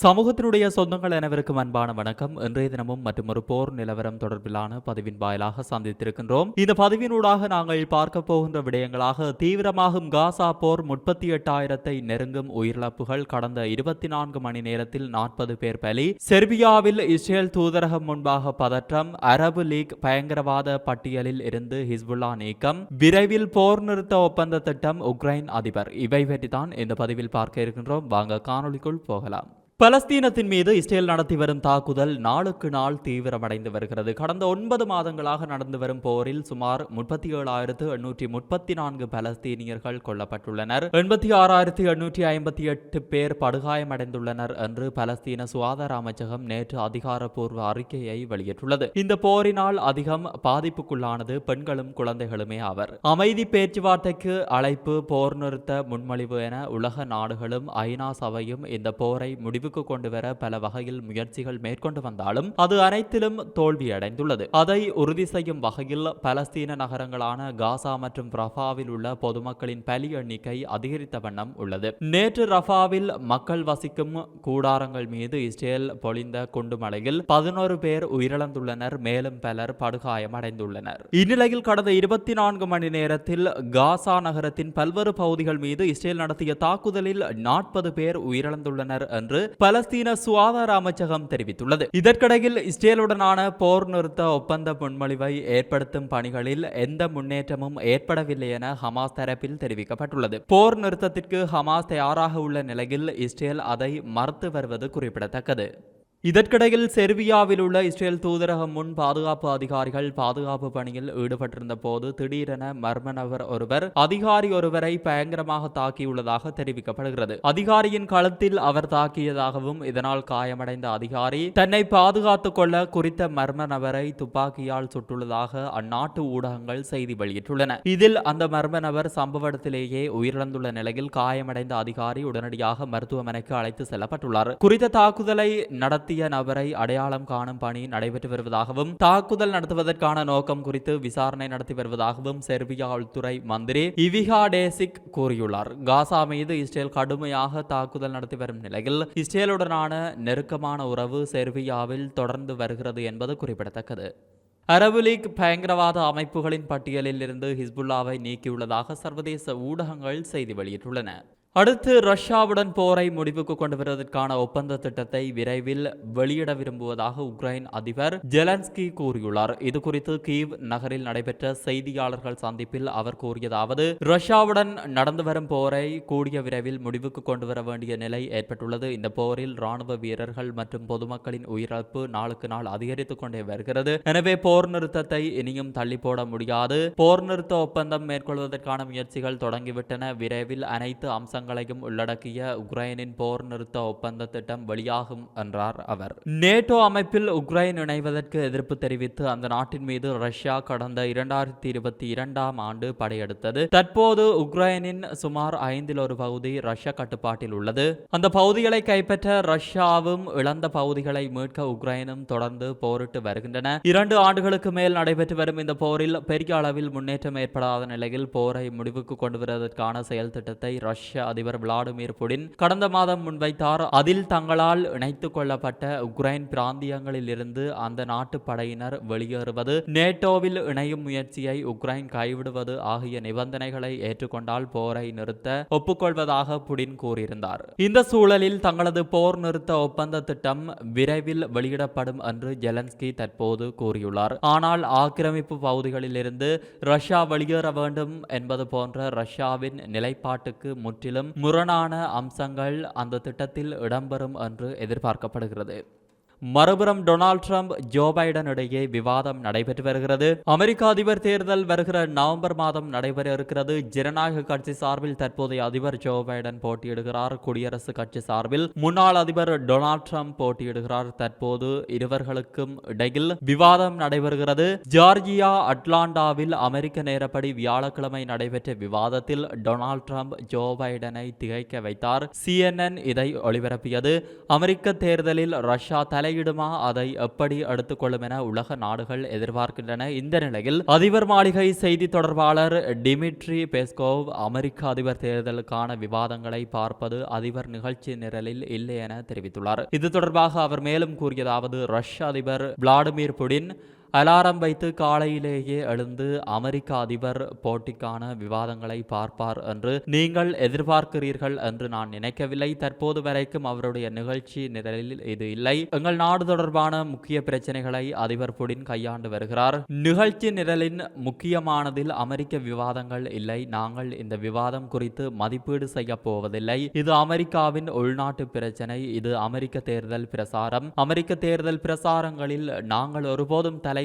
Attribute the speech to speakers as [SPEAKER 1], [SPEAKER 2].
[SPEAKER 1] சமூகத்தினுடைய சொந்தங்கள் அனைவருக்கும் அன்பான வணக்கம். இன்றைய தினமும் மற்றும் ஒரு போர் நிலவரம் தொடர்பிலான பதிவின் வாயிலாக சந்தித்திருக்கின்றோம். இந்த பதிவினூடாக நாங்கள் பார்க்க போகின்ற விடயங்களாக தீவிரமாகும் காசா போர் முப்பத்தி எட்டாயிரத்தை நெருங்கும் உயிரிழப்புகள் கடந்த இருபத்தி நான்கு மணி நேரத்தில் நாற்பது பேர் பலி. செர்பியாவில் இஸ்ரேல் தூதரகம் முன்பாக பதற்றம் அரபு லீக் பயங்கரவாத பட்டியலில் இருந்து ஹிஸ்புல்லா நீக்கம் விரைவில் போர் நிறுத்த ஒப்பந்த திட்டம் உக்ரைன் அதிபர். இவை பற்றி தான் இந்த பதிவில் பார்க்க இருக்கின்றோம். வாங்க காணொளிக்குள் போகலாம். பலஸ்தீனத்தின் மீது இஸ்ரேல் நடத்தி வரும் தாக்குதல் நாளுக்கு நாள் தீவிரமடைந்து வருகிறது. கடந்த ஒன்பது மாதங்களாக நடந்து வரும் போரில் சுமார் முப்பத்தி ஏழாயிரத்து எண்ணூற்றி முப்பத்தி நான்கு பலஸ்தீனியர்கள் கொல்லப்பட்டுள்ளனர். எண்பத்தி ஆறாயிரத்து எண்ணூற்றி ஐம்பத்தி எட்டு பேர் படுகாயமடைந்துள்ளனர் என்று பலஸ்தீன சுகாதார அமைச்சகம் நேற்று அதிகாரப்பூர்வ அறிக்கையை வெளியிட்டுள்ளது. இந்த போரினால் அதிகம் பாதிப்புக்குள்ளானது பெண்களும் குழந்தைகளுமே ஆவர். அமைதி பேச்சுவார்த்தைக்கு அழைப்பு போர் நிறுத்த முன்மொழிவு என உலக நாடுகளும் ஐநா சபையும் இந்த போரை முடிவு முடிவுக்கு கொண்டு வர பல வகையில் முயற்சிகள் மேற்கொண்டு வந்தாலும் அது அனைத்திலும் தோல்வியடைந்துள்ளது. அதை உறுதி செய்யும் வகையில் பலஸ்தீன நகரங்களான காசா மற்றும் ரஃபாவில் உள்ள பொதுமக்களின் பலி எண்ணிக்கை அதிகரித்த வண்ணம் உள்ளது. நேற்று ரஃபாவில் மக்கள் வசிக்கும் கூடாரங்கள் மீது இஸ்ரேல் பொழிந்த குண்டுமலையில் பதினோரு பேர் உயிரிழந்துள்ளனர். மேலும் பலர் படுகாயமடைந்துள்ளனர். இந்நிலையில் கடந்த இருபத்தி நான்கு மணி நேரத்தில் காசா நகரத்தின் பல்வேறு பகுதிகள் மீது இஸ்ரேல் நடத்திய தாக்குதலில் நாற்பது பேர் உயிரிழந்துள்ளனர் என்று பலஸ்தீன சுகாதார அமைச்சகம் தெரிவித்துள்ளது. இதற்கிடையில் இஸ்ரேலுடனான போர் நிறுத்த ஒப்பந்த முன்மொழிவை ஏற்படுத்தும் பணிகளில் எந்த முன்னேற்றமும் ஏற்படவில்லை என ஹமாஸ் தரப்பில் தெரிவிக்கப்பட்டுள்ளது. போர் நிறுத்தத்திற்கு ஹமாஸ் தயாராக உள்ள நிலையில் இஸ்ரேல் அதை மறுத்து வருவது குறிப்பிடத்தக்கது. இதற்கிடையில் செர்பியாவில் உள்ள இஸ்ரேல் தூதரகம் முன் பாதுகாப்பு அதிகாரிகள் பாதுகாப்பு பணியில் ஈடுபட்டிருந்த போது திடீரென மர்ம நபர் ஒருவர் அதிகாரி ஒருவரை பயங்கரமாக தாக்கியுள்ளதாக தெரிவிக்கப்படுகிறது. அதிகாரியின் களத்தில் அவர் தாக்கியதாகவும் இதனால் காயமடைந்த அதிகாரி தன்னை பாதுகாத்துக் கொள்ள குறித்த மர்ம நபரை துப்பாக்கியால் சுட்டுள்ளதாக அந்நாட்டு ஊடகங்கள் செய்தி வெளியிட்டுள்ளன. இதில் அந்த மர்ம நபர் சம்பவ இடத்திலேயே உயிரிழந்துள்ள நிலையில் காயமடைந்த அதிகாரி உடனடியாக மருத்துவமனைக்கு அழைத்து செல்லப்பட்டுள்ளார். குறித்த தாக்குதலை நடத்தி நடத்திய நபரை அடையாளம் காணும் பணி நடைபெற்று வருவதாகவும் தாக்குதல் நடத்துவதற்கான நோக்கம் குறித்து விசாரணை நடத்தி வருவதாகவும் செர்பியா உள்துறை மந்திரி இவிகா டேசிக் கூறியுள்ளார். காசா மீது இஸ்ரேல் கடுமையாக தாக்குதல் நடத்தி வரும் நிலையில் இஸ்ரேலுடனான நெருக்கமான உறவு செர்பியாவில் தொடர்ந்து வருகிறது என்பது குறிப்பிடத்தக்கது. அரபு லீக் பயங்கரவாத அமைப்புகளின் பட்டியலில் இருந்து ஹிஸ்புல்லாவை நீக்கியுள்ளதாக சர்வதேச ஊடகங்கள் செய்தி வெளியிட்டுள்ளன. அடுத்து ரஷ்யாவுடன் போரை முடிவுக்கு கொண்டு வருவதற்கான ஒப்பந்த திட்டத்தை விரைவில் வெளியிட விரும்புவதாக உக்ரைன் அதிபர் ஜெலன்ஸ்கி கூறியுள்ளார். இது குறித்து கீவ் நகரில் நடைபெற்ற செய்தியாளர்கள் சந்திப்பில் அவர் கூறியதாவது ரஷ்யாவுடன் நடந்து வரும் போரை கூடிய விரைவில் முடிவுக்கு கொண்டு வர வேண்டிய நிலை ஏற்பட்டுள்ளது. இந்த போரில் ராணுவ வீரர்கள் மற்றும் பொதுமக்களின் உயிரிழப்பு நாளுக்கு நாள் அதிகரித்துக் கொண்டே வருகிறது. எனவே போர் நிறுத்தத்தை இனியும் தள்ளி போட முடியாது. போர் நிறுத்த ஒப்பந்தம் மேற்கொள்வதற்கான முயற்சிகள் தொடங்கிவிட்டன. விரைவில் அனைத்து அம்சங்கள் அம்சங்களையும் உள்ளடக்கிய உக்ரைனின் போர் நிறுத்த ஒப்பந்த திட்டம் வெளியாகும் என்றார் அவர். நேட்டோ அமைப்பில் உக்ரைன் இணைவதற்கு எதிர்ப்பு தெரிவித்து அந்த நாட்டின் மீது ரஷ்யா கடந்த இரண்டாயிரத்தி இருபத்தி இரண்டாம் ஆண்டு படையெடுத்தது. தற்போது உக்ரைனின் சுமார் ஐந்தில் ஒரு பகுதி ரஷ்ய கட்டுப்பாட்டில் உள்ளது. அந்த பகுதிகளை கைப்பற்ற ரஷ்யாவும் இழந்த பகுதிகளை மீட்க உக்ரைனும் தொடர்ந்து போரிட்டு வருகின்றன. இரண்டு ஆண்டுகளுக்கு மேல் நடைபெற்று வரும் இந்த போரில் பெரிய அளவில் முன்னேற்றம் ஏற்படாத நிலையில் போரை முடிவுக்கு கொண்டு வருவதற்கான செயல் திட்டத்தை ரஷ்ய அதிபர் விளாடிமிர் புடின் கடந்த மாதம் முன்வைத்தார். அதில் தங்களால் இணைத்துக் கொள்ளப்பட்ட உக்ரைன் பிராந்தியங்களில் இருந்து அந்த நாட்டு படையினர் வெளியேறுவது நேட்டோவில் இணையும் முயற்சியை உக்ரைன் கைவிடுவது ஆகிய நிபந்தனைகளை ஏற்றுக்கொண்டால் போரை நிறுத்த ஒப்புக்கொள்வதாக புடின் கூறியிருந்தார். இந்த சூழலில் தங்களது போர் நிறுத்த ஒப்பந்த திட்டம் விரைவில் வெளியிடப்படும் என்று ஜெலன்ஸ்கி தற்போது கூறியுள்ளார். ஆனால் ஆக்கிரமிப்பு பகுதிகளில் இருந்து ரஷ்யா வெளியேற வேண்டும் என்பது போன்ற ரஷ்யாவின் நிலைப்பாட்டுக்கு முற்றிலும் முரணான அம்சங்கள் அந்த திட்டத்தில் இடம்பெறும் என்று எதிர்பார்க்கப்படுகிறது. மறுபுறம் டொனால்ட் ட்ரம்ப் ஜோ பைடன் இடையே விவாதம் நடைபெற்று வருகிறது. அமெரிக்க அதிபர் தேர்தல் வருகிற நவம்பர் மாதம் நடைபெற இருக்கிறது. ஜனநாயக கட்சி சார்பில் தற்போதைய அதிபர் ஜோ பைடன் போட்டியிடுகிறார். குடியரசு கட்சி சார்பில் முன்னாள் அதிபர் டொனால்ட் ட்ரம்ப் போட்டியிடுகிறார். தற்போது இருவர்களுக்கும் இடையில் விவாதம் நடைபெறுகிறது. ஜார்ஜியா அட்லாண்டாவில் அமெரிக்க நேரப்படி வியாழக்கிழமை நடைபெற்ற விவாதத்தில் டொனால்ட் ட்ரம்ப் ஜோ பைடனை திகைக்க வைத்தார். சிஎன்என் இதை ஒளிபரப்பியது. அமெரிக்க தேர்தலில் ரஷ்யா தலை தலையிடுமா? அதை எப்படி எடுத்துக்கொள்ளும் என உலக நாடுகள் எதிர்பார்க்கின்றன. இந்த நிலையில் அதிபர் மாளிகை செய்தி தொடர்பாளர் டிமிட்ரி பெஸ்கோவ் அமெரிக்க அதிபர் தேர்தலுக்கான விவாதங்களை பார்ப்பது அதிபர் நிகழ்ச்சி நிரலில் இல்லை என தெரிவித்துள்ளார். இது தொடர்பாக அவர் மேலும் கூறியதாவது ரஷ்ய அதிபர் விளாடிமிர் புடின் அலாரம் வைத்து காலையிலேயே எழுந்து அமெரிக்க அதிபர் போட்டிக்கான விவாதங்களை பார்ப்பார் என்று நீங்கள் எதிர்பார்க்கிறீர்கள் என்று நான் நினைக்கவில்லை. தற்போது வரைக்கும் அவருடைய நிகழ்ச்சி நிரலில் இது இல்லை. எங்கள் நாடு தொடர்பான முக்கிய பிரச்சனைகளை அதிபர் புடின் கையாண்டு வருகிறார். நிகழ்ச்சி நிரலின் முக்கியமானதில் அமெரிக்க விவாதங்கள் இல்லை. நாங்கள் இந்த விவாதம் குறித்து மதிப்பீடு செய்ய போவதில்லை. இது அமெரிக்காவின் உள்நாட்டு பிரச்சனை. இது அமெரிக்க தேர்தல் பிரசாரம். அமெரிக்க தேர்தல் பிரசாரங்களில் நாங்கள் ஒருபோதும் தலை